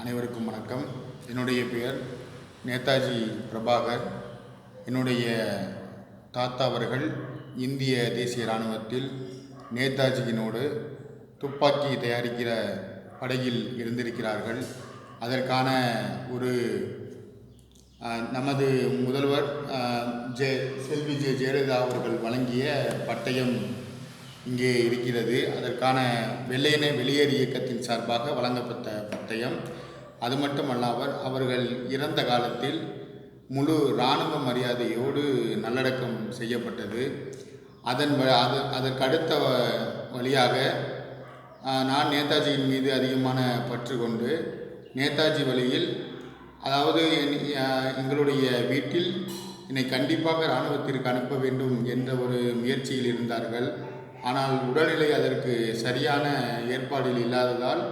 அனைவருக்கும் வணக்கம். என்னுடைய பெயர் நேதாஜி பிரபாகர். என்னுடைய தாத்தா அவர்கள் இந்திய தேசிய இராணுவத்தில் நேதாஜியினோடு துப்பாக்கி தயாரிக்கிற படையில் இருந்திருக்கிறார்கள். அதற்கான ஒரு நமது முதல்வர் ஜெ செல்வி ஜெ ஜெயலலிதா அவர்கள் வழங்கிய பட்டயம் இங்கே இருக்கிறது. அதற்கான வெள்ளையனே வெளியேறு இயக்கத்தின் சார்பாக வழங்கப்பட்ட பட்டயம். அது மட்டுமல்லாமல் அவர்கள் இறந்த காலத்தில் முழு இராணுவ மரியாதையோடு நல்லடக்கம் செய்யப்பட்டது. அதன் வ- அது அதற்கடுத்த வழியாக நான் நேதாஜியின் மீது அதிகமான பற்று கொண்டு நேதாஜி வழியில் அதாவது என்- எங்களுடைய வீட்டில் என்னை கண்டிப்பாக இராணுவத்திற்கு அனுப்ப வேண்டும் என்ற ஒரு முயற்சியில் இருந்தார்கள். ஆனால் உடல்நிலை அதற்கு சரியான ஏற்பாடில் இல்லாததால்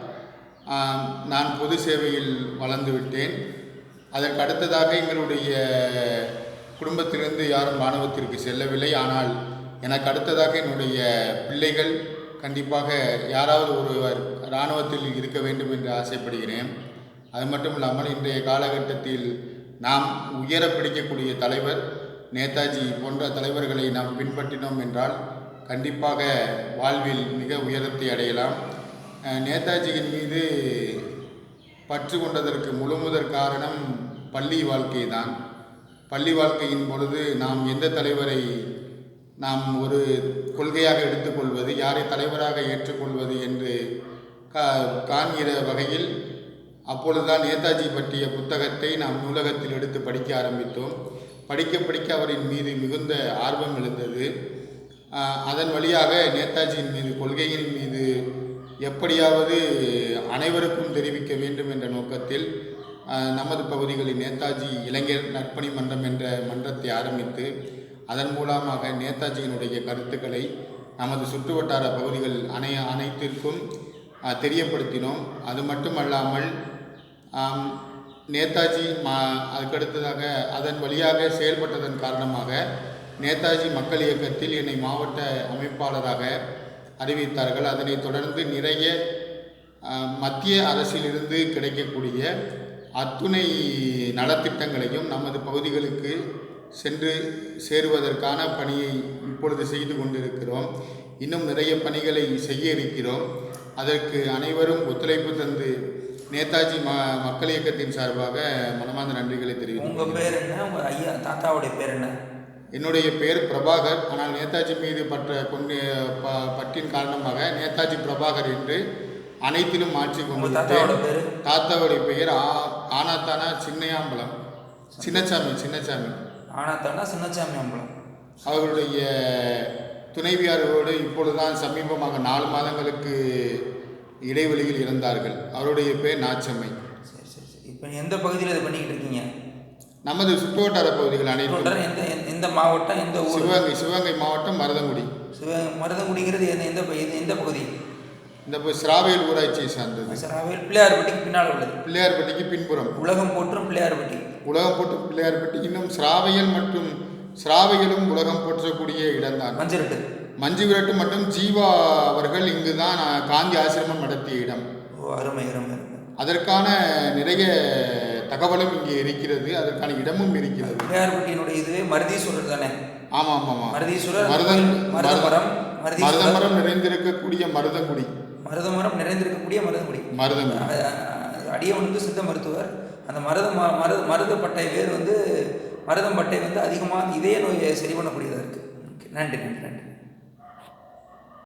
நான் பொது சேவையில் வளர்ந்து விட்டேன். அதற்கு அடுத்ததாக எங்களுடைய குடும்பத்திலிருந்து யாரும் இராணுவத்திற்கு செல்லவில்லை. ஆனால் எனக்கு அடுத்ததாக என்னுடைய பிள்ளைகள் கண்டிப்பாக யாராவது ஒருவர் இராணுவத்தில் இருக்க வேண்டும் என்று ஆசைப்படுகிறேன். அது மட்டும் இல்லாமல் இன்றைய காலகட்டத்தில் நாம் உயர பிடிக்கக்கூடிய தலைவர் நேதாஜி போன்ற தலைவர்களை நாம் பின்பற்றினோம் என்றால் கண்டிப்பாக வாழ்வில் மிக உயரத்தை அடையலாம். நேதாஜியின் மீது பற்று கொண்டதற்கு முழுமுதற் காரணம் பள்ளி வாழ்க்கை தான் பள்ளி வாழ்க்கையின் பொழுது நாம் எந்த தலைவரை நாம் ஒரு கொள்கையாக எடுத்துக்கொள்வது யாரை தலைவராக ஏற்றுக்கொள்வது என்று கா காண்கிற வகையில் அப்பொழுதுதான் நேதாஜி பற்றிய புத்தகத்தை நாம் நூலகத்தில் எடுத்து படிக்க ஆரம்பித்தோம். படிக்க படிக்க அவரின் மீது மிகுந்த ஆர்வம் எழுந்தது. அதன் வழியாக நேதாஜியின் மீது கொள்கையின் மீது எப்படியாவது அனைவருக்கும் தெரிவிக்க வேண்டும் என்ற நோக்கத்தில் நமது பகுதிகளில் நேதாஜி இளைஞர் நற்பணி மன்றம் என்ற மன்றத்தை ஆரம்பித்து அதன் மூலமாக நேதாஜியினுடைய கருத்துக்களை நமது சுற்றுவட்டார பகுதிகள் அனை அனைத்திற்கும் தெரியப்படுத்தினோம். அது மட்டுமல்லாமல் நேதாஜி மா அதுக்கடுத்ததாக அதன் வழியாக செயல்பட்டதன் காரணமாக நேதாஜி மக்கள் இயக்கத்தில் என்னை மாவட்ட அமைப்பாளராக அறிவித்தார்கள். அதனைத் தொடர்ந்து நிறைய மத்திய அரசிலிருந்து கிடைக்கக்கூடிய அத்துணை நலத்திட்டங்களையும் நமது பகுதிகளுக்கு சென்று சேருவதற்கான பணியை இப்பொழுது செய்து கொண்டிருக்கிறோம். இன்னும் நிறைய பணிகளை செய்ய இருக்கிறோம். அதற்கு அனைவரும் ஒத்துழைப்பு தந்து நேதாஜி ம மக்கள் இயக்கத்தின் சார்பாக மனமார்ந்த நன்றிகளை தெரிவித்துக் உங்கள் பேர் என்ன? உங்கள் ஐயா தாத்தாவுடைய பேர் என்ன? என்னுடைய பெயர் பிரபாகர். ஆனால் நேதாஜி மீது பற்ற கொண்டு ப பற்றின் காரணமாக நேதாஜி பிரபாகர் என்று அனைத்திலும் மாற்றி உங்கள் கொண்டு தாத்தாவோட பேர்? தாத்தாவுடைய பெயர் ஆ ஆனாத்தானா சின்னையாம்பலம். சின்னசாமி சின்னசாமி ஆனாத்தானா சின்னசாமி அம்பலம் அவர்களுடைய துணைவியாரோடு இப்பொழுதுதான் சமீபமாக நாலு மாதங்களுக்கு இடைவெளியில் இருந்தார்கள். அவருடைய பேர் நாச்சம்மை. சரி சரி சரி. இப்போ எந்த பகுதியில் இது பண்ணிக்கிட்டு இருக்கீங்க? நமது சுற்றுவட்டார பகுதிகள் அனைத்தும் எந்த மாவட்டம் எந்த ஊர்? சிவகங்கை சிவகங்கை மாவட்டம் மருதங்குடி. சிவகங்கை மருதங்குடிங்கிறது எந்த எந்த எந்த- பகுதி? இந்த சிராவேல் ஊராட்சியை சார்ந்தது. சராவேல் பிள்ளையார்பட்டிக்கு பின்னால் உள்ளது. பிள்ளையார்பட்டிக்கு பின்புறம். உலகம் போற்றும் பிள்ளையார்பட்டி. உலகம் போட்டு பிள்ளையார்பட்டி. இன்னும் சிராவையல் மற்றும் சிராவையலும் உலகம் போற்றக்கூடிய இடம்தான். மஞ்சிரட்டு. மஞ்சு விரட்டு மற்றும் ஜீவா அவர்கள் இங்குதான் காந்தி ஆசிரமம் நடத்திய இடம். ஓ அருமை அருமை. அதற்கான நிறைய தகவலும் இங்கே இருக்கிறது அதற்கான இடமும் இருக்கிறது. பிள்ளையார்பட்டியினுடைய இதுவே மருதீஸ்வரர் தானே? ஆமாம் ஆமாம் ஆமாம் மருதீஸ்வரர் மருதம் மருதமரம் மருதமரம் நிறைந்திருக்கக்கூடிய மருதங்குடி. மருதமரம் நிறைந்திருக்கக்கூடிய மருதங்குடி. மருதங்குடி. அடியவனுக்கு சித்த மருத்துவர். அந்த மருத மருத மருதப்பட்டை வேர் வந்து மருதம்பட்டை வந்து அதிகமாக இதய நோயை சரி பண்ணக்கூடியதாக இருக்குது நன்றி நன்றி நன்றி.